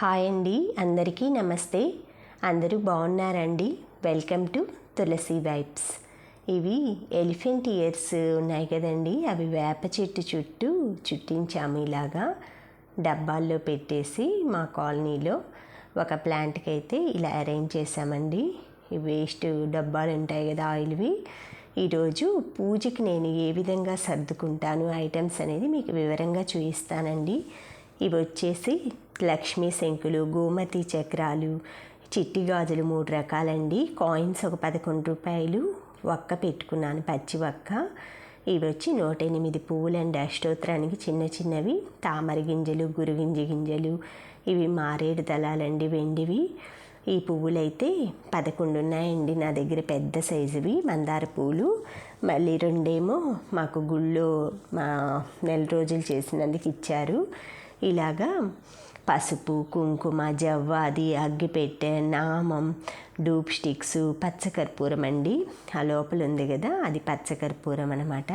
Hi అండి అందరికీ నమస్తే. అందరూ బాగున్నారండి? వెల్కమ్ టు తులసి వైబ్స్ ఇవి ఎలిఫెంట్ ఇయర్స్ ఉన్నాయి కదండి అవి వేప చెట్టు చుట్టూ చుట్టించాము ఇలాగా డబ్బాల్లో పెట్టేసి మా కాలనీలో ఒక ప్లాంట్కి అయితే ఇలా అరేంజ్ చేశామండి. ఈ వేస్ట్ డబ్బాలు ఉంటాయి కదా ఆయిల్వి. ఈరోజు పూజకి నేను ఏ విధంగా సర్దుకుంటాను ఐటమ్స్ అనేది మీకు వివరంగా చూపిస్తానండి. ఇవి వచ్చేసి లక్ష్మీ శంకులు గోమతి చక్రాలు చిట్టి గాజులు మూడు రకాలండి. కాయిన్స్ ఒక పదకొండు రూపాయలు. ఒక్క పెట్టుకున్నాను పచ్చి ఒక్క. ఇవి వచ్చి నూట ఎనిమిది పువ్వులండి అష్టోత్తరానికి చిన్న చిన్నవి. తామర గింజలు గురుగింజ గింజలు ఇవి మారేడు దళాలండి వెండివి. ఈ పువ్వులైతే పదకొండు ఉన్నాయండి నా దగ్గర పెద్ద సైజువి మందార పువ్వులు మళ్ళీ రెండేమో మాకు గుళ్ళో మా నెల రోజులు చేసినందుకు ఇచ్చారు. ఇలాగా పసుపు కుంకుమ జవ్వాది అగ్గిపెట్టె నామం డూప్ స్టిక్స్ పచ్చకర్పూరం అండి. ఆ లోపల ఉంది కదా అది పచ్చకర్పూరం అనమాట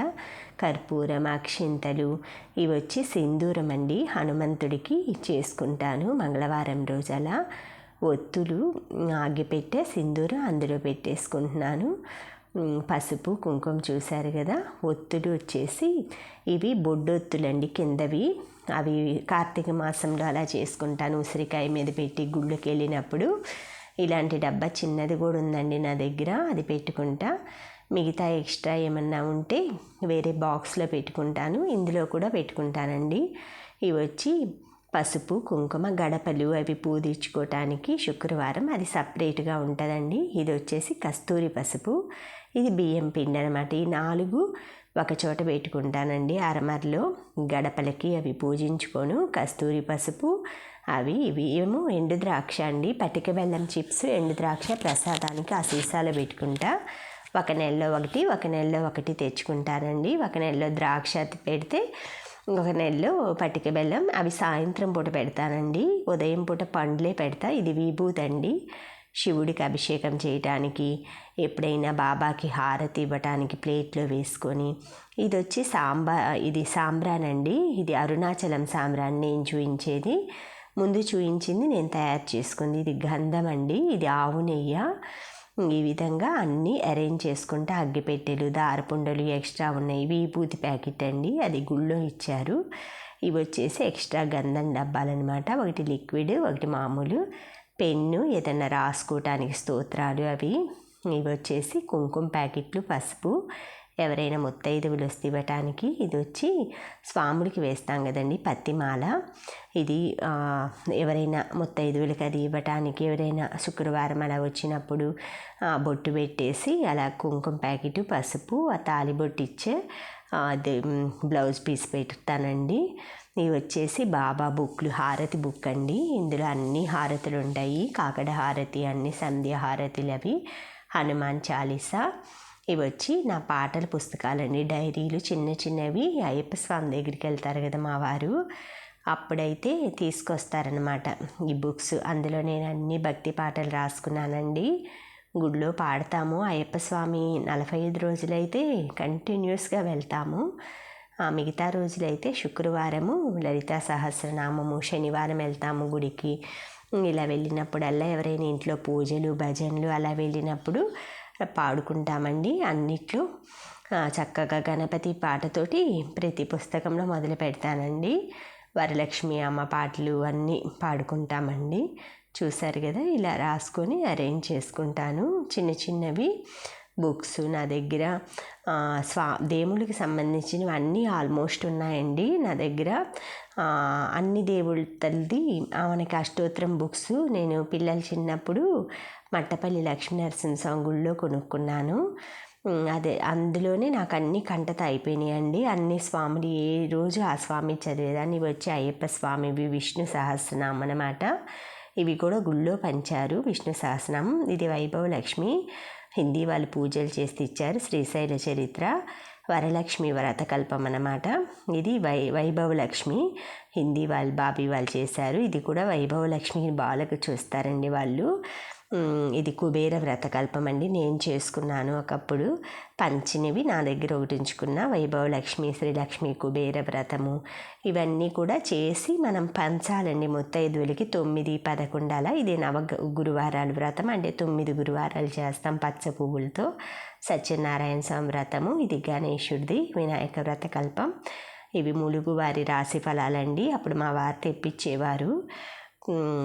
కర్పూరం అక్షింతలు ఇవి వచ్చి సింధూరం అండి. హనుమంతుడికి చేసుకుంటాను మంగళవారం రోజు అలా. ఒత్తులు ఆగిపెట్టే సింధూరం అందులో పెట్టేసుకుంటున్నాను. పసుపు కుంకుమ చూశారు కదా? ఒత్తులు వచ్చేసి ఇవి బొడ్డొత్తులండి కిందవి. అవి కార్తీక మాసంలో అలా చేసుకుంటాను. ఉసిరికాయ మీద పెట్టి గుళ్ళకి వెళ్ళినప్పుడు ఇలాంటి డబ్బా చిన్నది కూడా ఉందండి నా దగ్గర. అది పెట్టుకుంటా. మిగతా ఎక్స్ట్రా ఏమన్నా ఉంటే వేరే బాక్స్లో పెట్టుకుంటాను. ఇందులో కూడా పెట్టుకుంటానండి. ఇవి వచ్చి పసుపు కుంకుమ గడపలు అవి పూదించుకోవటానికి శుక్రవారం అది సపరేట్గా ఉంటుందండి. ఇది వచ్చేసి కస్తూరి పసుపు ఇది బియ్యం పిండి అనమాట ఈ నాలుగు ఒక చోట పెట్టుకుంటానండి అరమరలో. గడపలకి అవి పూజించుకోను. కస్తూరి పసుపు అవి ఇవి ఏమో ఎండు ద్రాక్ష అండి. పటిక బెల్లం చిప్స్ ఎండు ద్రాక్ష ప్రసాదానికి ఆ సీసాలో పెట్టుకుంటా. ఒక నెలలో ఒకటి ఒక నెలలో ఒకటి తెచ్చుకుంటానండి. ఒక నెలలో ద్రాక్ష పెడితే ఒక నెలలో పటిక బెల్లం అవి సాయంత్రం పూట పెడతానండి. ఉదయం పూట పండ్లే పెడతా. ఇది విభూతి అండి శివుడికి అభిషేకం చేయటానికి ఎప్పుడైనా బాబాకి హారతి ఇవ్వటానికి ప్లేట్లో వేసుకొని. ఇది వచ్చి సాంబా ఇది సాంబ్రాన్ అండి ఇది అరుణాచలం సాంబ్రాన్ నేను చూపించేది ముందు చూయించింది నేను తయారు చేసుకుంది. ఇది గంధం అండి ఇది ఆవు నెయ్యి. ఈ విధంగా అన్నీ అరేంజ్ చేసుకుంటే అగ్గిపెట్టెలు దారపుండలు ఎక్స్ట్రా ఉన్నాయి. విభూతి ప్యాకెట్ అండి. అది గుళ్ళో ఇచ్చారు. ఇవి వచ్చేసి ఎక్స్ట్రా గంధం డబ్బాలన్నమాట. ఒకటి లిక్విడ్ ఒకటి మామూలు. పెన్ను ఏదన్నా రాసుకోవటానికి స్తోత్రాలు అవి. ఇవి వచ్చేసి కుంకుమ ప్యాకెట్లు పసుపు. ఎవరైనా ముత్తైదువులు వస్తే ఇవ్వటానికి ఇది వచ్చి స్వాములకి వేస్తాం కదండి పత్తిమాల. ఇది ఎవరైనా ముత్తైదువులకి అది ఇవ్వటానికి ఎవరైనా శుక్రవారం అలా వచ్చినప్పుడు బొట్టు పెట్టేసి అలా కుంకుమ ప్యాకెట్ పసుపు ఆ తాలి బొట్టు ఇచ్చే అది బ్లౌజ్ పీస్ పెడతానండి ఇవి వచ్చేసి బాబా బుక్లు హారతి బుక్ అండి. ఇందులో అన్ని హారతులు ఉంటాయి కాకడ హారతి అన్ని సంధ్య హారతులు అవి హనుమాన్ చాలీసా. ఇవి వచ్చి నా పాటల పుస్తకాలండి. డైరీలు చిన్న చిన్నవి. అయ్యప్ప స్వామి దగ్గరికి వెళ్తారు కదా మా వారు. అప్పుడైతే తీసుకొస్తారనమాట ఈ బుక్స్. అందులో నేను అన్ని భక్తి పాటలు రాసుకున్నానండి. గుడిలో పాడతాము. అయ్యప్ప స్వామి నలభై ఐదు రోజులైతే కంటిన్యూస్గా వెళ్తాము. ఆ మిగతా రోజులైతే శుక్రవారము లలితా సహస్రనామము శనివారం వెళ్తాము గుడికి. ఇలా వెళ్ళినప్పుడల్లా ఎవరైనా ఇంట్లో పూజలు భజనలు అలా వెళ్ళినప్పుడు పాడుకుంటామండి అన్నిట్లో. చక్కగా గణపతి పాటతోటి ప్రతి పుస్తకంలో మొదలు పెడతానండి. వరలక్ష్మి అమ్మ పాటలు అన్నీ పాడుకుంటామండి. చూశారు కదా ఇలా రాసుకొని అరేంజ్ చేసుకుంటాను. చిన్న చిన్నవి. బుక్స్ నా దగ్గర స్వా దేవుళ్ళకి సంబంధించినవి అన్నీ ఆల్మోస్ట్ ఉన్నాయండి. నా దగ్గర అన్ని దేవుళ్ళ తల్లిది ఆ, మనకి అష్టోత్తరం బుక్స్. నేను పిల్లలు చిన్నప్పుడు మట్టపల్లి లక్ష్మీనరసింహ స్వామి గుళ్ళో కొనుక్కున్నాను. అదే అందులోనే నాకు అన్ని కంటత అయిపోయినాయండి. అన్ని స్వాములు ఏ రోజు ఆ స్వామి చదివేదాన్ని వచ్చి అయ్యప్ప స్వామివి విష్ణు సహస్రనామం అన్నమాట. ఇవి కూడా గుళ్ళో పంచారు విష్ణు సహస్రనామం. ఇది వైభవ లక్ష్మి. హిందీ వాళ్ళు పూజలు చేసి ఇచ్చారు. శ్రీశైల చరిత్ర వరలక్ష్మి వ్రతకల్పం అన్నమాట. ఇది వై వైభవ లక్ష్మి హిందీ వాళ్ళు బాబీ వాళ్ళు చేశారు. ఇది కూడా వైభవ లక్ష్మిని బాలకు చూస్తారండి వాళ్ళు. ఇది కుబేర వ్రతకల్పం అండి నేను చేసుకున్నాను ఒకప్పుడు. పంచినవి నా దగ్గర ఒకటి ఉంచుకున్న వైభవ లక్ష్మి శ్రీలక్ష్మి కుబేర వ్రతము ఇవన్నీ కూడా చేసి మనం పంచాలండి. ముత్తైదువులకి తొమ్మిది పదకొండు అలా ఇది నవ గురువారాల వ్రతం. అంటే తొమ్మిది గురువారాలు చేస్తాం పచ్చ పువ్వులతో. సత్యనారాయణ స్వామి వ్రతము ఇది గణేశుడిది వినాయక వ్రతకల్పం. ఇవి ములుగు వారి రాశి ఫలాలండి. అప్పుడు మా వారు తెప్పించేవారు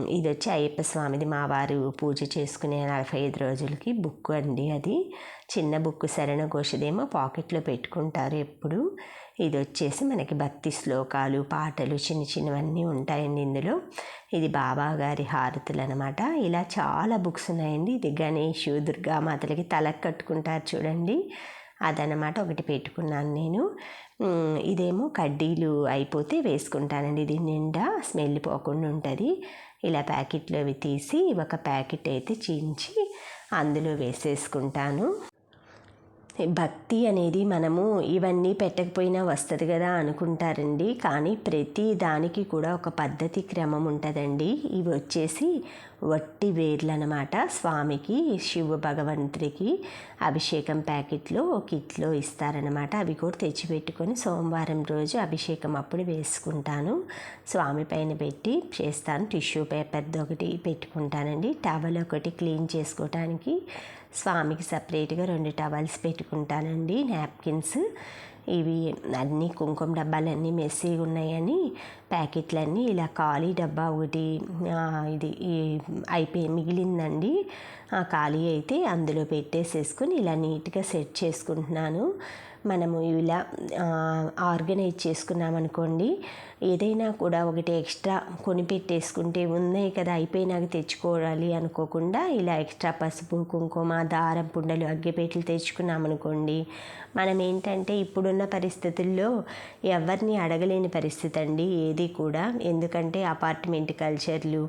ఇది వచ్చి అయ్యప్ప స్వామిది మా వారు పూజ చేసుకునే నలభై ఐదు రోజులకి బుక్ అండి అది. చిన్న బుక్ శరణ ఘోషదేమో పాకెట్లో పెట్టుకుంటారు ఎప్పుడు. ఇది వచ్చేసి మనకి భక్తి శ్లోకాలు పాటలు చిన్న చిన్నవన్నీ ఉంటాయండి ఇందులో. ఇది బాబా గారి హారతులు అనమాట ఇలా చాలా బుక్స్ ఉన్నాయండి. ఇది గణేష్ దుర్గామాతలకి తలకు కట్టుకుంటారు చూడండి. అదనమాట ఒకటి పెట్టుకున్నాను నేను. ఇదేమో కడ్డీలు అయిపోతే వేసుకుంటానండి. ఇది నిండా స్మెల్ పోకుండా ఉంటుంది. ఇలా ప్యాకెట్లో అవి తీసి ఒక ప్యాకెట్ అయితే చీంచి అందులో వేసేసుకుంటాను. భక్తి అనేది మనము ఇవన్నీ పెట్టకపోయినా వస్తుంది కదా అనుకుంటారండి. కానీ ప్రతి దానికి కూడా ఒక పద్ధతి క్రమం ఉంటుందండి. ఇవి వచ్చేసి వట్టి వేర్లు అనమాట స్వామికి శివ భగవంతుడికి అభిషేకం ప్యాకెట్లో కిట్లో ఇస్తారనమాట. అవి కూడా తెచ్చిపెట్టుకొని సోమవారం రోజు అభిషేకం అప్పుడు వేసుకుంటాను. స్వామి పైన పెట్టి చేస్తాను. టిష్యూ పేపర్ది ఒకటి పెట్టుకుంటానండి. టవల్ ఒకటి క్లీన్ చేసుకోవటానికి స్వామికి సపరేట్గా రెండు టవల్స్ పెట్టుకుంటానండి నాప్కిన్స్. ఇవి అన్ని కుంకుమ డబ్బాలన్నీ మెస్సీగా ఉన్నాయని ప్యాకెట్లన్నీ ఇలా ఖాళీ డబ్బా ఒకటి ఇది అయిపోయి మిగిలిందండి. ఆ ఖాళీ అయితే అందులో పెట్టేసేసుకొని ఇలా నీట్గా సెట్ చేసుకుంటున్నాను. మనము ఇలా ఆర్గనైజ్ చేసుకున్నామనుకోండి ఏదైనా కూడా ఒకటి ఎక్స్ట్రా కొనిపెట్టేసుకుంటే ఉన్నాయి కదా అయిపోయినాక తెచ్చుకోవాలి అనుకోకుండా ఇలా ఎక్స్ట్రా పసుపు కుంకుమ దారం పుండలు అగ్గిపేటలు తెచ్చుకున్నామనుకోండి మనం ఏంటంటే ఇప్పుడున్న పరిస్థితుల్లో ఎవరిని అడగలేని పరిస్థితి అండి ఏది కూడా. ఎందుకంటే అపార్ట్మెంట్ కల్చర్లు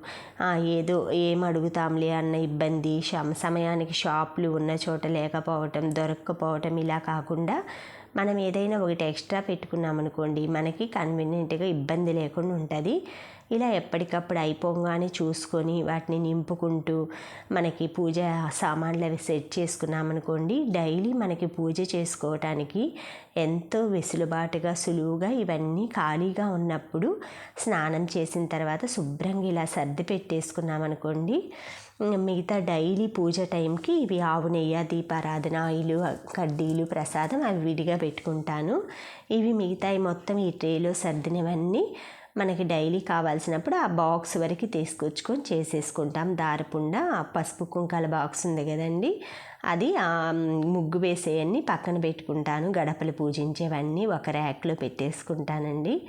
ఏదో ఏం అడుగుతాంలే అన్న ఇబ్బంది సమయానికి షాపులు ఉన్న చోట లేకపోవటం దొరక్కపోవటం ఇలా కాకుండా మనం ఏదైనా ఒకటి ఎక్స్ట్రా పెట్టుకున్నాం అనుకోండి మనకి కన్వీనియంట్గా ఇబ్బంది లేకుండా ఉంటుంది. ఇలా ఎప్పటికప్పుడు అయిపోగానే చూసుకొని వాటిని నింపుకుంటూ మనకి పూజ సామాన్లు అవి సెట్ చేసుకున్నామనుకోండి డైలీ మనకి పూజ చేసుకోవటానికి ఎంతో వెసులుబాటుగా సులువుగా ఇవన్నీ ఖాళీగా ఉన్నప్పుడు స్నానం చేసిన తర్వాత శుభ్రంగా ఇలా సర్ది పెట్టేసుకున్నామనుకోండి మిగతా డైలీ పూజ టైంకి ఇవి ఆవు నెయ్యి దీపారాధన ఆయిలు కడ్డీలు ప్రసాదం అవి విడిగా పెట్టుకుంటాను. ఇవి మిగతాయి మొత్తం ఈ ట్రేలో సర్దినవన్నీ మనకి డైలీ కావాల్సినప్పుడు ఆ బాక్స్ వరకు తీసుకొచ్చుకొని చేసేసుకుంటాం. దారపుండ ఆ పసుపు కుంకాల బాక్స్ ఉంది కదండి అది ఆ ముగ్గు వేసేయన్ని పక్కన పెట్టుకుంటాను. గడపలు పూజించేవన్నీ ఒక ర్యాక్లో పెట్టేసుకుంటానండి.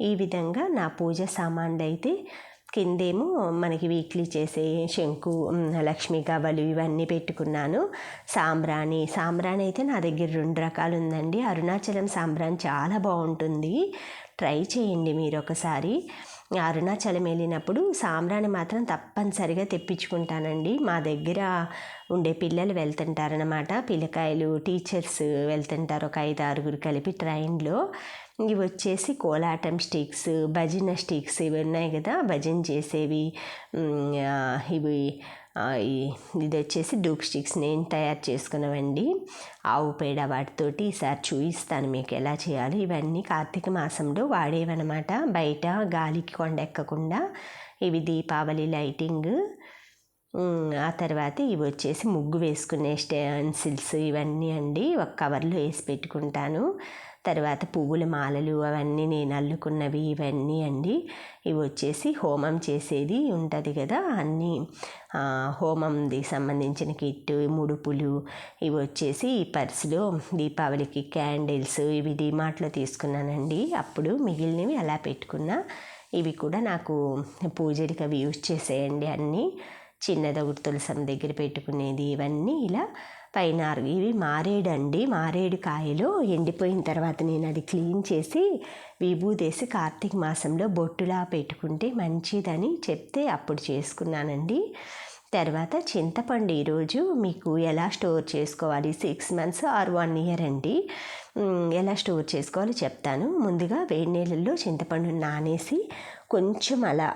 ఈ విధంగా నా పూజ సామాన్లు అయితే కిందేమో మనకి వీక్లీ చేసే శంకు లక్ష్మీ గవ్వలు ఇవన్నీ పెట్టుకున్నాను. సాంబ్రాణి సాంబ్రాణి అయితే నా దగ్గర రెండు రకాలు ఉందండి అరుణాచలం సాంబ్రాణి చాలా బాగుంటుంది. ట్రై చేయండి మీరు ఒకసారి. అరుణాచలం వెళ్ళినప్పుడు సాంబ్రాణి మాత్రం తప్పనిసరిగా తెప్పించుకుంటానండి. మా దగ్గర ఉండే పిల్లలు వెళ్తుంటారనమాట పిల్లకాయలు టీచర్స్ వెళ్తుంటారు ఒక ఐదు ఆరుగురు కలిపి ట్రైన్లో. ఇవి వచ్చేసి కోలాటం స్టిక్స్ భజన స్టిక్స్ ఇవి ఉన్నాయి కదా భజన చేసేవి. ఇవి ఇది వచ్చేసి డూప్ స్టిక్స్ నేను తయారు చేసుకున్నవండి. ఆవు పేడ వాటితోటి ఈసారి చూపిస్తాను మీకు ఎలా చేయాలి. ఇవన్నీ కార్తీక మాసంలో వాడేవన్నమాట. బయట గాలికి కొండెక్కకుండా ఇవి దీపావళి లైటింగ్. ఆ తర్వాత ఇవి వచ్చేసి ముగ్గు వేసుకునే స్టెన్సిల్స్ ఇవన్నీ అండి. ఒక కవర్లో వేసి పెట్టుకుంటాను. తర్వాత పువ్వుల మాలలు అవన్నీ నేను అల్లుకున్నవి ఇవన్నీ అండి. ఇవి వచ్చేసి హోమం చేసేది ఉంటుంది కదా అన్నీ హోమంది సంబంధించిన కిట్టు ముడుపులు ఇవి వచ్చేసి ఈ పర్సులో దీపావళికి క్యాండిల్స్ ఇవి డిమార్ట్లో తీసుకున్నానండి. అప్పుడు మిగిలినవి అలా పెట్టుకున్నా. ఇవి కూడా నాకు పూజలకి అవి యూజ్ చేసేయండి అన్నీ. చిన్నది ఒకటి తులసం దగ్గర పెట్టుకునేది ఇవన్నీ ఇలా పైన ఆరు- ఇవి మారేడండి. మారేడు కాయలు ఎండిపోయిన తర్వాత నేను అది క్లీన్ చేసి విభూదేసి కార్తీక మాసంలో బొట్టులా పెట్టుకుంటే మంచిదని చెప్తే అప్పుడు చేసుకున్నానండి. తర్వాత చింతపండు ఈరోజు మీకు ఎలా స్టోర్ చేసుకోవాలి? Six months or one year అండి. ఎలా స్టోర్ చేసుకోవాలో చెప్తాను. ముందుగా వేడి నీళ్ళల్లో చింతపండు నానేసి కొంచెం అలా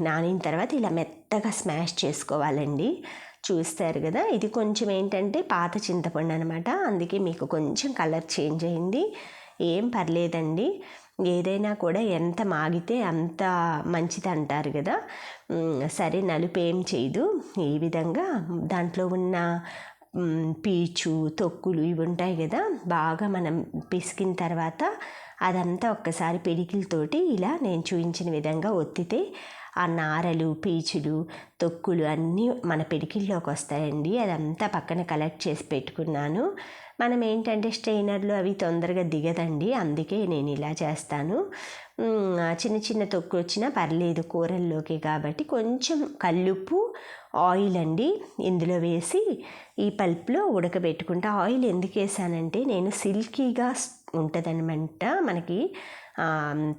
నానిన తర్వాత ఇలా మెత్తగా స్మాష్ చేసుకోవాలండి. చూస్తారు కదా. ఇది కొంచెం ఏంటంటే పాత చింతపండు అనమాట అందుకే మీకు కొంచెం కలర్ చేంజ్ అయింది. ఏం పర్లేదండి. ఏదైనా కూడా ఎంత మాగితే అంత మంచిది అంటారు కదా. సరే నలుపు ఏం చేయదు. ఈ విధంగా దాంట్లో ఉన్న పీచు తొక్కులు ఇవి ఉంటాయి కదా బాగా మనం పిసికిన తర్వాత అదంతా ఒక్కసారి పిడికిలతోటి ఇలా నేను చూపించిన విధంగా ఒత్తితే ఆ నారలు పీచులు తొక్కులు అన్నీ మన పిడికిల్లోకి వస్తాయండి. అదంతా పక్కన కలెక్ట్ చేసి పెట్టుకున్నాను. మనం ఏంటంటే స్ట్రైనర్లు అవి తొందరగా దిగదండి అందుకే నేను ఇలా చేస్తాను. చిన్న చిన్న తొక్కు వచ్చినా పర్లేదు కూరల్లోకి కాబట్టి కొంచెం కల్లుప్పు ఆయిల్ అండి ఇందులో వేసి ఈ పల్ప్లో ఉడకబెట్టుకుంటా ఆయిల్ ఎందుకు వేసానంటే నేను సిల్కీగా ఉంటుందన్నమాట మనకి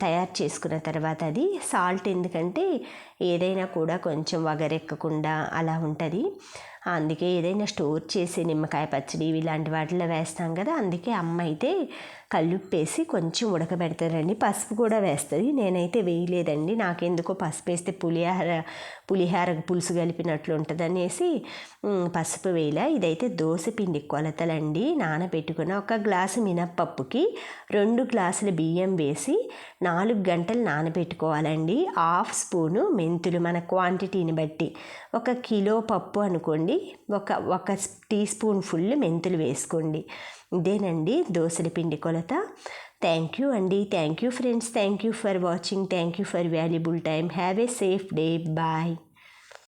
తయారు చేసుకున్న తర్వాత అది. సాల్ట్ ఎందుకంటే ఏదైనా కూడా కొంచెం వగరెక్కకుండా అలా ఉంటుంది. అందుకే ఏదైనా స్టోర్ చేసి నిమ్మకాయ పచ్చడి ఇలాంటి వాటిలో వేస్తాం కదా అందుకే అమ్మ అయితే కల్లుప్పేసి కొంచెం ఉడకబెడతారండి పసుపు కూడా వేస్తుంది. నేనైతే వేయలేదండి. నాకెందుకో పసుపు వేస్తే పులిహార పులిహార పులుసు కలిపినట్లు ఉంటుంది అనేసి పసుపు వేయలే. ఇదైతే దోశ పిండి కొలతలండి. నానబెట్టుకున్న ఒక గ్లాసు మినప్పప్పుకి రెండు గ్లాసుల బియ్యం వేసి నాలుగు గంటలు నానబెట్టుకోవాలండి. హాఫ్ స్పూను మెంతులు మన క్వాంటిటీని బట్టి. ఒక కిలో పప్పు అనుకోండి ఒక ఒక టీ స్పూన్ ఫుల్ మెంతులు వేసుకోండి. ఇదేనండి దోసల పిండి కొలత. థ్యాంక్ యూ అండి thank you friends thank you for watching thank you for valuable time. Have a safe day bye.